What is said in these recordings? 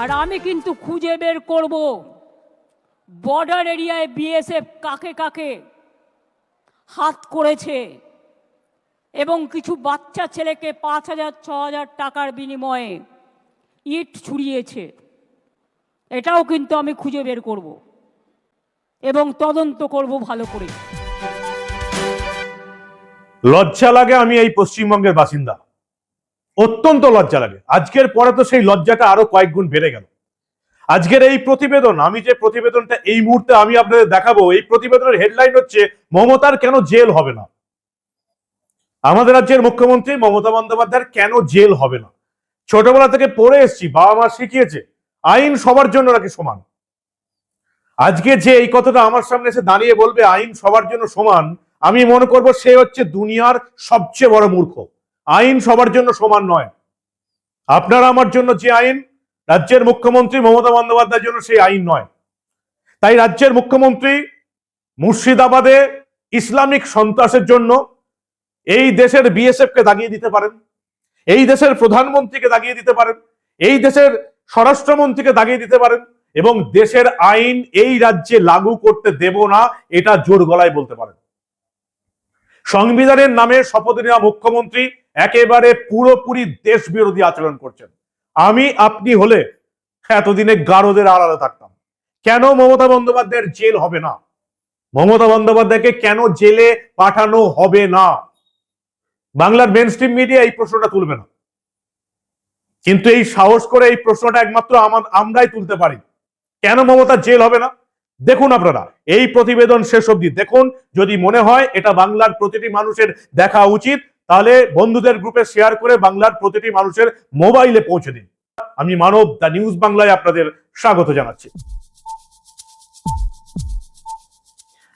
আর আমি কিন্তু খুঁজে বের করব। বর্ডার এরিয়ায় বিএসএফ কাকে কাকে হাত করেছে এবং কিছু বাচ্চা ছেলেকে পাঁচ হাজার, ছ হাজার টাকার বিনিময়ে ইট ছুড়িয়েছে। এটাও কিন্তু আমি খুঁজে বের করব এবং তদন্ত করব ভালো করে। লজ্জা লাগে আমি এই পশ্চিমবঙ্গের বাসিন্দা। অত্যন্ত লজ্জা লাগে। আজকের পরে তো সেই লজ্জাটা আরও কয়েক গুণ বেড়ে গেল। আজকের এই প্রতিবেদন, আমি যে প্রতিবেদনটা এই মুহূর্তে আমি আপনাদের দেখাবো, এই প্রতিবেদনের হেডলাইন হচ্ছে, মমতার কেন জেল হবে না? আমাদের রাজ্যের মুখ্যমন্ত্রী মমতা বন্দ্যোপাধ্যায়ের কেন জেল হবে না? ছোটবেলা থেকে পড়ে এসছি, বাবা মা শিখিয়েছে, আইন সবার জন্য নাকি সমান? আজকে যে এই কথাটা আমার সামনে এসে দাঁড়িয়ে বলবে, আইন সবার জন্য সমান, আমি মনে করব সে হচ্ছে দুনিয়ার সবচেয়ে বড় মূর্খ। আইন সবার জন্য সমান নয়। আপনারা আমার জন্য যে আইন, রাজ্যের মুখ্যমন্ত্রী মমতা বন্দ্যোপাধ্যায়ের জন্য সেই আইন নয়। তাই রাজ্যের মুখ্যমন্ত্রী মুর্শিদাবাদে ইসলামিক সন্ত্রাসের জন্য এই দেশের বিএসএফ কে দাগিয়ে দিতে পারেন, এই দেশের প্রধানমন্ত্রীকে দাগিয়ে দিতে পারেন, এই দেশের স্বরাষ্ট্রমন্ত্রীকে দাগিয়ে দিতে পারেন এবং দেশের আইন এই রাজ্যে লাগু করতে দেব না, এটা জোর গলায় বলতে পারেন। সংবিধানের নামে শপথ নেওয়া মুখ্যমন্ত্রী একেবারে পুরোপুরি দেশ বিরোধী আচরণ করছেন। আমি আপনি হলে এতদিনে গারদের আড়ালে থাকতাম। কেন মমতা বন্দ্যোপাধ্যায়ের জেল হবে না? মমতা বন্দ্যোপাধ্যায়কে কেন জেলে পাঠানো হবে না? বাংলার মেন স্ট্রিম মিডিয়া এই প্রশ্নটা তুলবে না। কিন্তু এই সাহস করে এই প্রশ্নটা একমাত্র আমরাই তুলতে পারি। কেন মমতা জেল হবে না? দেখুন আপনারা, এই প্রতিবেদন শেষ অবধি দেখুন। যদি মনে হয় এটা বাংলার প্রতিটি মানুষের দেখা উচিত, তাহলে বন্ধুদের গ্রুপে শেয়ার করে বাংলার প্রতিটি মানুষের মোবাইলে পৌঁছে দিন। আমি মানব, দ্য নিউজ বাংলায় আপনাদের স্বাগত জানাচ্ছি।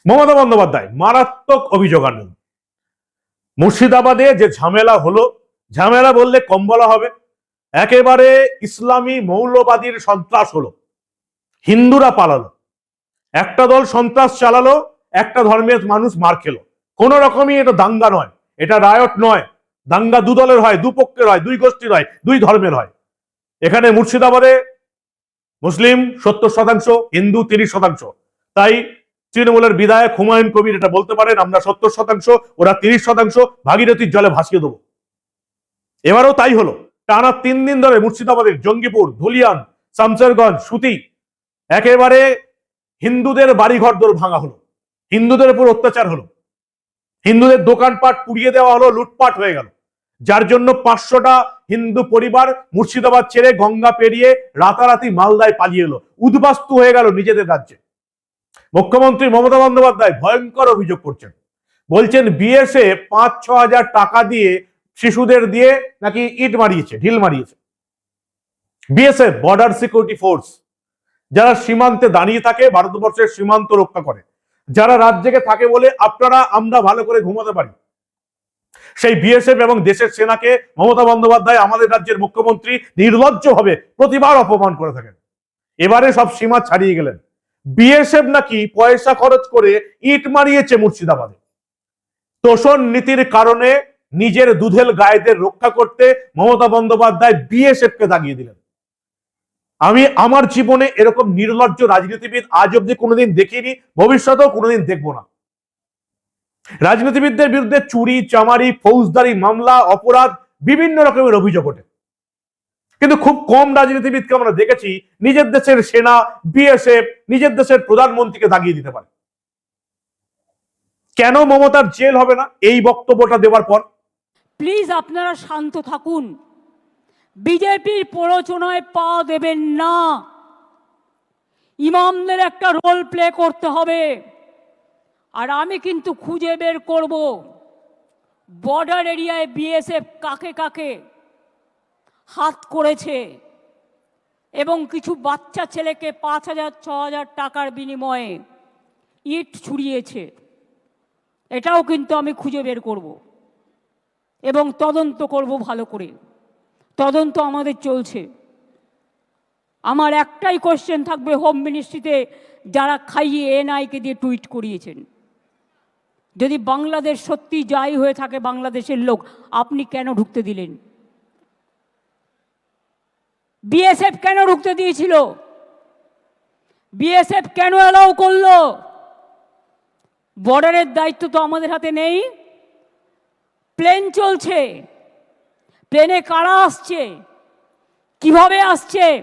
মমতা বন্দ্যোপাধ্যায়, মারাত্মক অভিযোগ আনলেন। মুর্শিদাবাদে যে ঝামেলা হলো, ঝামেলা বললে কম বলা হবে। একেবারে ইসলামী মৌলবাদীর সন্ত্রাস হলো। হিন্দুরা পালালো। একটা দল সন্ত্রাস চালালো, একটা ধর্মের মানুষ মার খেলো। কোন রকমই এটা দাঙ্গা নয়, এটা রায়ট নয়। দাঙ্গা দু দলের হয় দুপক্ষের হয়, দুই গোষ্ঠীর হয়, দুই ধর্মের হয়। এখানে মুর্শিদাবাদে মুসলিম সত্তর শতাংশ, হিন্দু তিরিশ শতাংশ। তাই তৃণমূলের বিধায়ক হুমায়ুন কবির এটা বলতে পারেন, আমরা সত্তর শতাংশ, ওরা তিরিশ শতাংশ, ভাগীরথীর জলে ভাসিয়ে দেবো। এবারও তাই হলো। টানা তিন দিন ধরে মুর্শিদাবাদের জঙ্গিপুর, ধুলিয়ান, শামসেরগঞ্জ, সুতি, একেবারে হিন্দুদের বাড়িঘর দোর ভাঙা হলো, হিন্দুদের উপর অত্যাচার হলো, হিন্দুদের দোকানপাট পুড়িয়ে দেওয়া হলো, লুটপাট হয়ে গেল। যার জন্য পাঁচশোটা হিন্দু পরিবার মুর্শিদাবাদ ছেড়ে গঙ্গা পেরিয়ে রাতারাতি মালদায় পালিয়ে এলো। উদ্বাস্তু হয়ে গেল নিজেদের রাজ্যে। মুখ্যমন্ত্রী মমতা বন্দ্যোপাধ্যায় ভয়ঙ্কর অভিযোগ করছেন। বলছেন বিএসএ পাঁচ ছ হাজার টাকা দিয়ে শিশুদের দিয়ে নাকি ইট মারিয়েছে, ঢিল মারিয়েছে। বিএসএফ বর্ডার সিকিউরিটি ফোর্স যারা সীমান্তে দাঁড়িয়ে থাকে, ভারতবর্ষের সীমান্ত রক্ষা করে। যারা রাত জেগে থাকে বলে আপনারা, আমরা ভালো করে ঘুমাতে পারি। সেই বিএসএফ এবং দেশের সেনাকে মমতা বন্দ্যোপাধ্যায় আমাদের রাজ্যের মুখ্যমন্ত্রী নির্লজ্জভাবে প্রতিবার অপমান করে থাকেন। এবারে সব সীমা ছাড়িয়ে গেলেন। বিএসএফ নাকি পয়সা খরচ করে ইট মারিয়েছে মুর্শিদাবাদে। তোষণ নীতির কারণে নিজের দুধেল গায়েদের রক্ষা করতে মমতা বন্দ্যোপাধ্যায় বিএসএফ কে দাগিয়ে দিলেন। আমি আমার জীবনে এরকম নির্লজ্জ রাজনীতিবিদ আজ অব্দি কোনোদিন দেখিনি, ভবিষ্যতেও কোনোদিন দেখব না। রাজনীতিবিদদের বিরুদ্ধে চুরি, চামারি, ফৌজদারি, মামলা, অপরাধ, বিভিন্ন রকমের অভিযোগ ওঠে। কিন্তু খুব কম রাজনীতিবিদকে আমরা দেখেছি, নিজের দেশের সেনা, বিএসএফ, নিজের দেশের প্রধানমন্ত্রীকে দাগিয়ে দিতে পারে। কেন মমতার জেল হবে না? এই বক্তব্যটা দেওয়ার পর। প্লিজ আপনারা শান্ত থাকুন। বিজেপির প্ররোচনায় পা দেবেন না। ইমামদের একটা রোল প্লে করতে হবে। আর আমি কিন্তু খুঁজে বের করব বর্ডার এরিয়ায় বিএসএফ কাকে কাকে হাত করেছে এবং কিছু বাচ্চা ছেলেকে পাঁচ হাজার, ছ হাজার টাকার বিনিময়ে ইট ছুড়িয়েছে। এটাও কিন্তু আমি খুঁজে বের করব এবং তদন্ত করব ভালো করে। তদন্ত আমাদের চলছে। আমার একটাই কোশ্চেন থাকবে হোম মিনিস্ট্রিতে যারা খাইয়ে এনআইকে দিয়ে টুইট করিয়েছেন। যদি বাংলাদেশ সত্যি যাই হয়ে থাকে বাংলাদেশের লোক, আপনি কেন ঢুকতে দিলেন? বিএসএফ কেন ঢুকতে দিয়েছিল? বিএসএফ কেন অ্যালাউ করল? বর্ডারের দায়িত্ব তো আমাদের হাতে নেই। প্লেন চলছে। প্লেনে কারা আসছে? কীভাবে আসছে?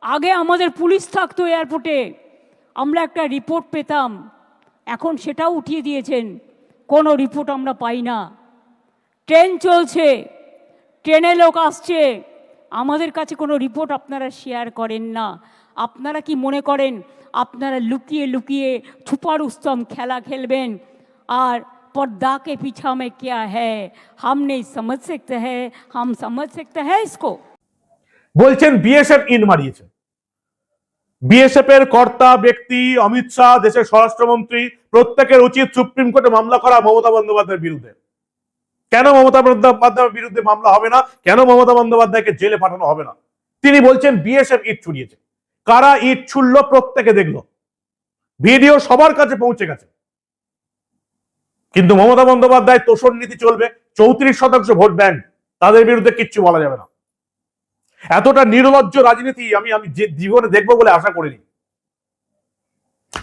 আগে আমাদের পুলিশ থাকতো এয়ারপোর্টে। আমরা একটা রিপোর্ট পেতাম। এখন সেটাও উঠিয়ে দিয়েছেন। কোনো রিপোর্ট আমরা পাই না। ট্রেন চলছে। ট্রেনে লোক আসছে। আমাদের কাছে কোনো রিপোর্ট আপনারা শেয়ার করেন না। আপনারা কি মনে করেন, আপনারা লুকিয়ে লুকিয়ে ছুপা রুস্তম খেলা খেলবেন? আর पर्दा के पीछा में क्या है हम नहीं समझ सकते हैं हम समझ सकते हैं इसको বলছেন বিএসএফ ইন মারিয়েছে বিএসএফ এর কর্তা ব্যক্তি অমিত শাহ দেশের স্বরাষ্ট্রমন্ত্রী প্রত্যেকের উচিত সুপ্রিম কোর্টে মামলা করা মমতা বন্দ্যোপাধ্যায়ের বিরুদ্ধে কেন মমতা বন্দ্যোপাধ্যায়ের বিরুদ্ধে মামলা হবে না কেন মমতা বন্দ্যোপাধ্যায়কে জেলে পাঠানো হবে না তিনি বলছেন বিএসএফ ইট ছুড়িয়েছে কারা ইট ছুড়লো প্রত্যেকে দেখলো ভিডিও সবার কাছে পৌঁছে গেছে কিন্তু মমতা বন্দ্যোপাধ্যায় তোষণ নীতি চলবে, চৌত্রিশ শতাংশ ভোট ব্যাংক তাদের বিরুদ্ধে কিচ্ছু বলা যাবে না। এতটা নির্লজ্জ রাজনীতি আমি আমি যে জীবনে দেখব বলে আশা করিনি।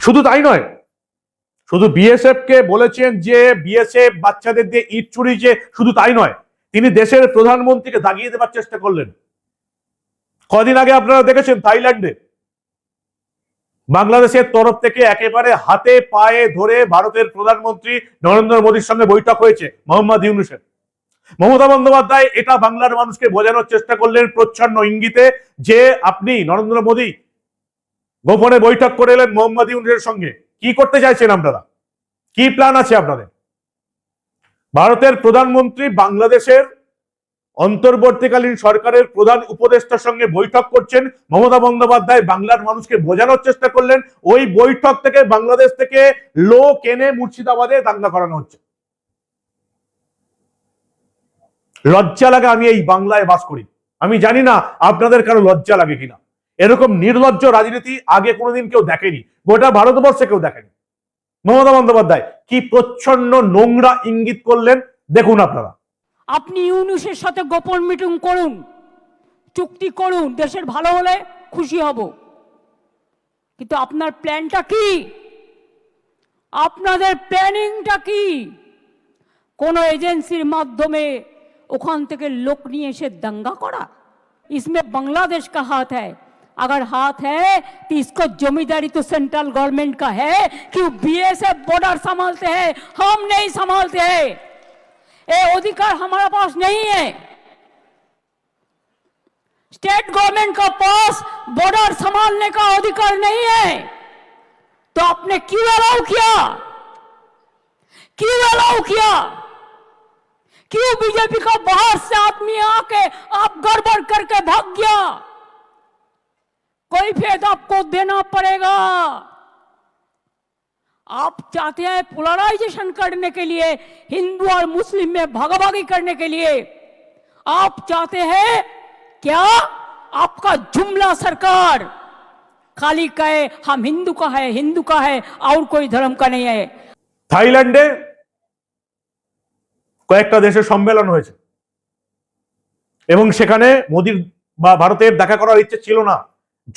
শুধু তাই নয়, শুধু বিএসএফ কে বলেছেন যে বিএসএফ বাচ্চাদের দিয়ে ইট চুরিয়েছে শুধু তাই নয়, তিনি দেশের প্রধানমন্ত্রীকে দাগিয়ে দেওয়ার চেষ্টা করলেন। কদিন আগে আপনারা দেখেছেন থাইল্যান্ডে বাংলাদেশের তরফ থেকে একেবারে হাতে পায়ে ধরে ভারতের প্রধানমন্ত্রী নরেন্দ্র মোদীর সঙ্গে বৈঠক হয়েছে, মোহাম্মদ ইউনুসের। মমতা বন্দ্যোপাধ্যায় এটা বাংলার মানুষকে বোঝানোর চেষ্টা করলেন প্রচ্ছন্ন ইঙ্গিতে যে আপনি নরেন্দ্র মোদী গোপনে বৈঠক করে এলেন মোহাম্মদ ইউনুসের সঙ্গে। কি করতে চাইছেন আপনারা? কি প্ল্যান আছে আপনাদের? ভারতের প্রধানমন্ত্রী বাংলাদেশের অন্তর্বর্তীকালীন সরকারের প্রধান উপদেষ্টার সঙ্গে বৈঠক করছেন। মমতা বন্দ্যোপাধ্যায় বাংলার মানুষকে বোঝানোর চেষ্টা করলেন। ওই বৈঠক থেকে বাংলাদেশ থেকে লোক এনে মুর্শিদাবাদে দাঙ্গা করানো হচ্ছে। লজ্জা লাগে আমি এই বাংলায় বাস করি। আমি জানি না আপনাদের কারও লজ্জা লাগে কিনা। এরকম নির্লজ্জ রাজনীতি আগে কোনোদিন কেউ দেখেনি, গোটা ভারতবর্ষে কেউ দেখেনি। মমতা বন্দ্যোপাধ্যায়, কি প্রচ্ছন্ন নোংরা ইঙ্গিত করলেন, দেখুন আপনারা। আপনি ইউনুসের সাথে গোপন মিটিং করুন চুক্তি করুন দেশের ভালো হলে খুশি হব কিন্তু আপনার প্ল্যানটা কি আপনাদের প্ল্যানিংটা কি কোন এজেন্সির মাধ্যমে ওখান থেকে লোক নিয়ে এসে दंगा করা इसमें बांग्लादेश का हाथ है अगर हाथ है तो इसको जमींदारी तो सेंट्रल गवर्नमेंट का है कि बीएसएफ बॉर्डर संभालते हैं हम नहीं संभालते हैं ये अधिकार हमारा पास नहीं है। स्टेट गवर्नमेंट का पास बॉर्डर संभालने का अधिकार नहीं है। तो आपने क्यों अलाउ किया? क्यों अलाउ किया? क्यों बीजेपी का बाहर से आदमी आके आप गड़बड़ करके भाग गया? कोई फेद आपको देना पड़ेगा। आप चाहते हैं पोलराइजेशन करने के लिए हिंदू और मुस्लिम में भागाभागी करने के लिए आप चाहते हैं क्या आपका जुमला सरकार खाली कहे हम हिंदू का है हिंदू का है और कोई धर्म का नहीं है থাইল্যান্ডে কয়েকটা দেশের সম্মেলন হয়েছে এবং সেখানে মোদির বা ভারতের দেখা করার ইচ্ছে ছিল না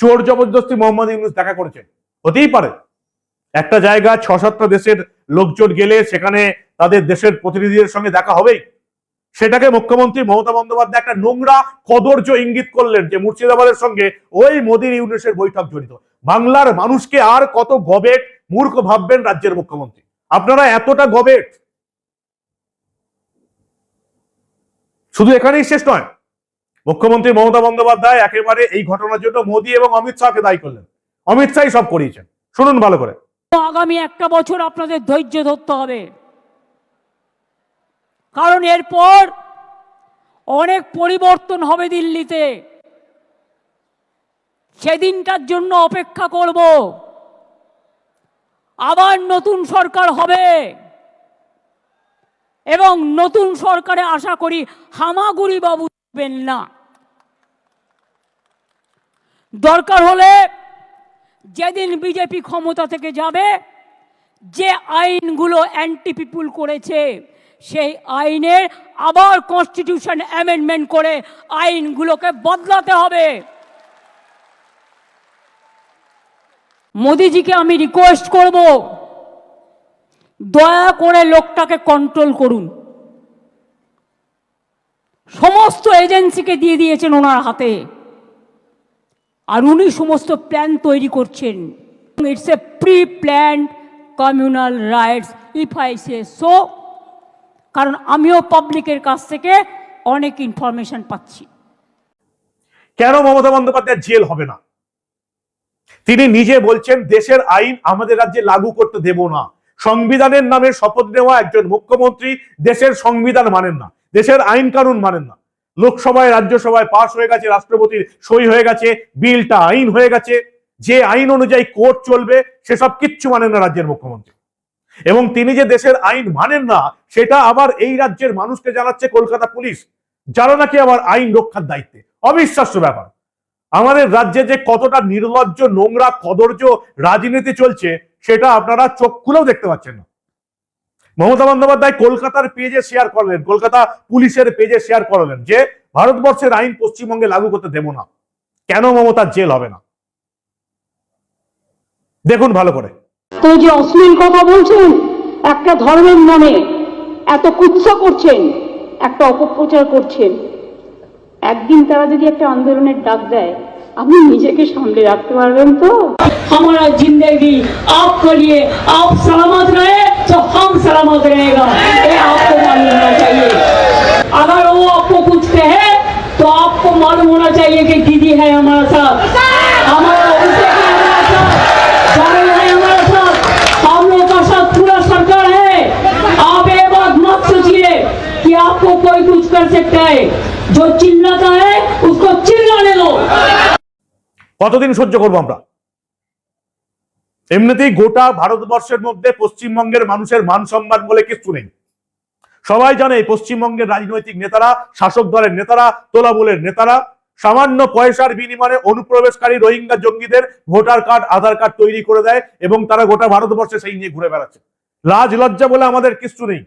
জোর জবরদস্তি মোহাম্মদ ইউনুস দেখা করেছে হতেই পারে একটা জায়গা ছ সাতটা দেশের লোকজন গেলে সেখানে তাদের দেশের প্রতিনিধিদের সঙ্গে দেখা হবেই। সেটাকে মুখ্যমন্ত্রী মমতা বন্দ্যোপাধ্যায় একটা নোংরা কদর্য ইঙ্গিত করলেন যে মুর্শিদাবাদের সঙ্গে ওই মোদীর ইউনুসের বৈঠক জড়িত। বাংলার মানুষকে আর কত গবেট মূর্খ ভাববেন রাজ্যের মুখ্যমন্ত্রী? আপনারা এতটা গবেট? শুধু এখানেই শেষ নয়, মুখ্যমন্ত্রী মমতা বন্দ্যোপাধ্যায় একেবারে এই ঘটনার জন্য মোদী এবং অমিত শাহকে দায়ী করলেন। অমিত শাহই সব করিয়েছেন। শুনুন ভালো করে। আগামী একটা বছর আপনাদের ধৈর্য ধরতে হবে। কারণ এরপর অনেক পরিবর্তন হবে দিল্লিতে। সেদিনটার জন্য অপেক্ষা করব। আবার নতুন সরকার হবে। এবং নতুন সরকারে আশা করি হামাগুড়ি বাবু না। দরকার হলে যেদিন বিজেপি ক্ষমতা থেকে যাবে, যে আইনগুলো অ্যান্টি পিপুল করেছে, সেই আইনের আবার কনস্টিটিউশন অ্যামেন্ডমেন্ট করে আইনগুলোকে বদলাতে হবে। মোদিজিকে আমি রিকোয়েস্ট করব, দয়া করে লোকটাকে কন্ট্রোল করুন। সমস্ত এজেন্সিকে দিয়ে দিয়েছেন ওনার হাতে। আর উনি সমস্ত প্ল্যান তৈরি করছেন। It's a pre plan communal riots if I say so কারণ আমিও পাবলিকের কাছ থেকে অনেক ইনফরমেশন পাচ্ছি। কেন মমতা বন্দ্যোপাধ্যায় জেল হবে না? তিনি নিজে বলছেন, দেশের আইন আমাদের রাজ্যে লাগু করতে দেব না। সংবিধানের নামে শপথ নেওয়া একজন মুখ্যমন্ত্রী দেশের সংবিধান মানেন না। দেশের আইন কানুন মানেন না। লোকসভায়, রাজ্যসভায় পাশ হয়ে গেছে, রাষ্ট্রপতির সই হয়ে গেছে, বিলটা আইন হয়ে গেছে, যে আইন অনুযায়ী কোর্ট চলবে, সেসব কিচ্ছু মানেন না রাজ্যের মুখ্যমন্ত্রী। এবং তিনি যে দেশের আইন মানেন না, সেটা আবার এই রাজ্যের মানুষকে জানাচ্ছে কলকাতা পুলিশ। যারা নাকি আবার আইন রক্ষার দায়িত্বে। অবিশ্বাস্য ব্যাপার। আমাদের রাজ্যে যে কতটা নির্লজ্জ, নোংরা, কদর্য রাজনীতি চলছে, সেটা আপনারা চোখ খুলেও দেখতে পাচ্ছেন না। মমতা বন্দ্যোপাধ্যায় কলকাতার পেজে শেয়ার করলেন কলকাতা পুলিশের পেজে শেয়ার করলেন যে ভারতবর্ষের আইন পশ্চিমবঙ্গে লাগু করতে দেব না। কেন মমতার জেল হবে না? দেখুন ভালো করে। তো যে অশ্লীল কথা বলছেন একটা ধর্মের নামে এত কুৎসা করছেন একটা অপপ্রচার করছেন একদিন তারা যদি একটা আন্দোলনের ডাক দেয় আপনি নিজেকে সামলে রাখতে পারবেন তো? আমার জিন্দেগি আপ করিয়ে আপ সালামত রয়ে। तो हम सलामत रहेगा ये आपको मालूम होना चाहिए अगर वो आपको पूछते हैं तो आपको मालूम होना चाहिए कि दीदी है हमारा साथ हमारा उसे है हमारा साथ जावेद है हमारा साथ हम लोग का साथ पूरा सरकार है आप ये बात मत सोचिए कि आपको कोई कुछ कर सकता है जो चिल्लाता है उसको चिल्लाने दो কতদিন সহ্য করবো আমরা এমনিতেই গোটা ভারতবর্ষের মধ্যে পশ্চিমবঙ্গের মানুষের মান সম্মান বলে কিছু নেই। সবাই জানে পশ্চিমবঙ্গের রাজনৈতিক নেতারা, শাসক দলের নেতারা তোলামূলের নেতারা, সামান্য পয়সার বিনিময়ে অনুপ্রবেশকারী রোহিঙ্গা জঙ্গিদের ভোটার কার্ড, আধার কার্ড তৈরি করে দেয় এবং তারা গোটা ভারতবর্ষে সেই নিয়ে ঘুরে বেড়াচ্ছে। লাজ লজ্জা বলে আমাদের কিছু নেই।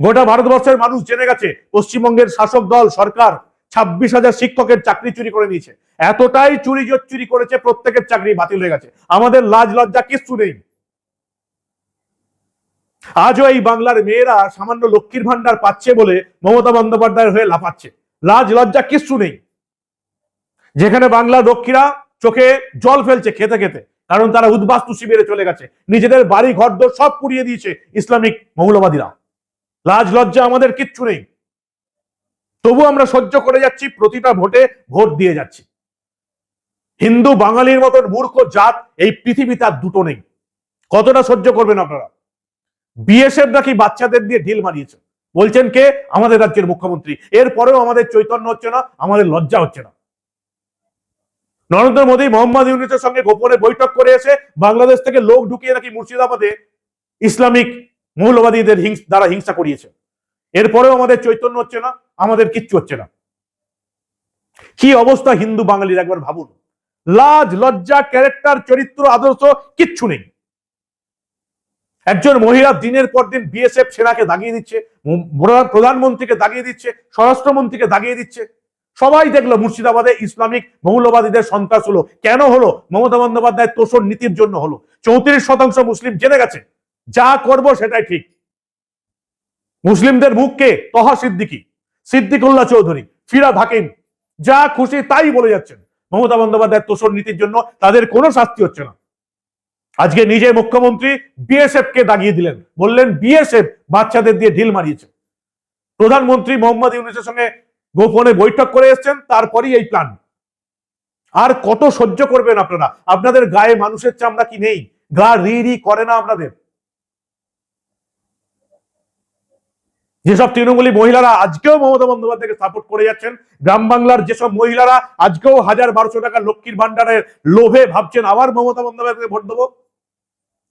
গোটা ভারতবর্ষের মানুষ জেনে গেছে, পশ্চিমবঙ্গের শাসক দল, সরকার ছাব্বিশ হাজার শিক্ষকের চাকরি চুরি করে নিয়েছে। এতটাই চুরি জোর চুরি করেছে, প্রত্যেকের চাকরি বাতিল হয়ে গেছে। আমাদের লাজ লজ্জা কিচ্ছু নেই। আজও এই বাংলার মেয়েরা সামান্য লক্ষ্মীর ভান্ডার পাচ্ছে বলে মমতা বন্দ্যোপাধ্যায়ের হয়ে লাফাচ্ছে। লাজ লজ্জা কিচ্ছু নেই। যেখানে বাংলার রক্ষীরা চোখে জল ফেলছে খেতে খেতে, কারণ তারা উদ্বাস্তু শিবিরে চলে গেছে। নিজেদের বাড়ি, ঘরদোর সব পুড়িয়ে দিয়েছে ইসলামিক মৌলবাদীরা। লাজ লজ্জা আমাদের কিচ্ছু নেই। তবু আমরা সহ্য করে যাচ্ছি, প্রতিটা ভোটে ভোট দিয়ে যাচ্ছি। হিন্দু বাঙালির মতন মূর্খ জাত এই পৃথিবীতে আর দুটো নেই। কতটা সহ্য করবেন আপনারা? বিএসএফ নাকি বাচ্চাদের দিয়ে ঢিল মারিয়েছে? বলছেন কে? আমাদের রাজ্যের মুখ্যমন্ত্রী। এরপরেও আমাদের চৈতন্য হচ্ছে না, আমাদের লজ্জা হচ্ছে না। নরেন্দ্র মোদী মোহাম্মদ ইউনিসের সঙ্গে গোপনে বৈঠক করে এসে বাংলাদেশ থেকে লোক ঢুকিয়ে নাকি মুর্শিদাবাদে ইসলামিক মৌলবাদীদের দ্বারা হিংসা করিয়েছে। এরপরেও আমাদের চৈতন্য হচ্ছে না আমাদের কিচ্ছু হচ্ছে না। কি অবস্থা হিন্দু বাঙালির, একবার ভাবুন। লাজ, লজ্জা, ক্যারেক্টার, চরিত্র, আদর্শ, কিচ্ছু নেই। একজন মহিলা দিনের পর দিন বিএসএফ সেনাকে দাগিয়ে দিচ্ছে প্রধানমন্ত্রীকে দাগিয়ে দিচ্ছে, স্বরাষ্ট্রমন্ত্রীকে দাগিয়ে দিচ্ছে। সবাই দেখল মুর্শিদাবাদে ইসলামিক মৌলবাদীদের সন্ত্রাস হলো। কেন হলো? মমতা বন্দ্যোপাধ্যায় তোষণ নীতির জন্য হলো। চৌত্রিশ শতাংশ মুসলিম জেনে গেছে। যা করব সেটাই ঠিক। মুসলিমদের মুখকে তহা সিদ্দিকি সিদ্দিকুল্লাহ চৌধুরী, ফিরাদ হাকিম, যা খুশি তাই বলে যাচ্ছেন। মমতা বন্দ্যোপাধ্যায়ের তোষণ নীতির জন্য তাদের কোনো শাস্তি হচ্ছে না। আজকে নিজে মুখ্যমন্ত্রী বিএসএফ কে দাগিয়ে দিলেন, বললেন বিএসএফ বাচ্চাদের দিয়ে ঢিল মারিয়েছে। প্রধানমন্ত্রী মোহাম্মদ ইউনুসের সঙ্গে গোপনে বৈঠক করে এসেছেন, তারপরই এই প্ল্যান আর কত সহ্য করবেন আপনারা? আপনাদের গায়ে মানুষের চামড়া কি নেই? গা রি রি করে না আপনাদের? যেসব তৃণমূলী মহিলারা আজকেও মমতা বন্দ্যোপাধ্যায়কে সাপোর্ট করে যাচ্ছেন, গ্রাম বাংলার যেসব মহিলারা আজকেও হাজার বারোশো টাকা লক্ষ্মীর ভান্ডারের লোভে ভাবছেন, আবার মমতা বন্দ্যোপাধ্যায়কে ভোট দেবো?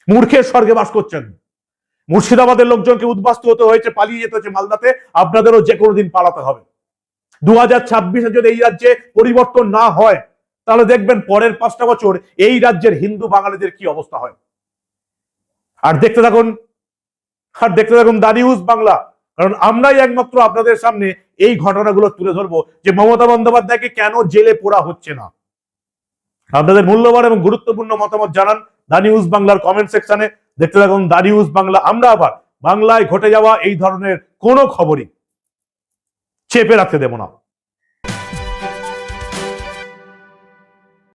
মূর্খের স্বর্গে বাস করছেন। মুর্শিদাবাদের লোকজনকে উদ্বাস্ত হতে হয়েছে, পালিয়ে যেতে হয়েছে মালদাতে, আপনাদেরও যে কোনো দিন পালাতে হবে। দু হাজার ছাব্বিশে যদি এই রাজ্যে পরিবর্তন না হয়, তাহলে দেখবেন পরের পাঁচটা বছর এই রাজ্যের হিন্দু বাঙালিদের কি অবস্থা হয়। আর দেখতে থাকুন, আর দেখতে থাকুন দা নিউজ বাংলা। কারণ আমরাই একমাত্র আপনাদের সামনে এই ঘটনাগুলো তুলে ধরবো যে মমতা বন্দ্যোপাধ্যায়কে কেন জেলে পোড়া হচ্ছে না। আপনাদের মূল্যবান এবং গুরুত্বপূর্ণ মতামত জানান দা নিউজ বাংলার কমেন্ট সেকশনে দেখতে থাকুন দা নিউজ বাংলা। আমরা আবার বাংলায় ঘটে যাওয়া এই ধরনের কোনো খবরই চেপে রাখতে দেব না।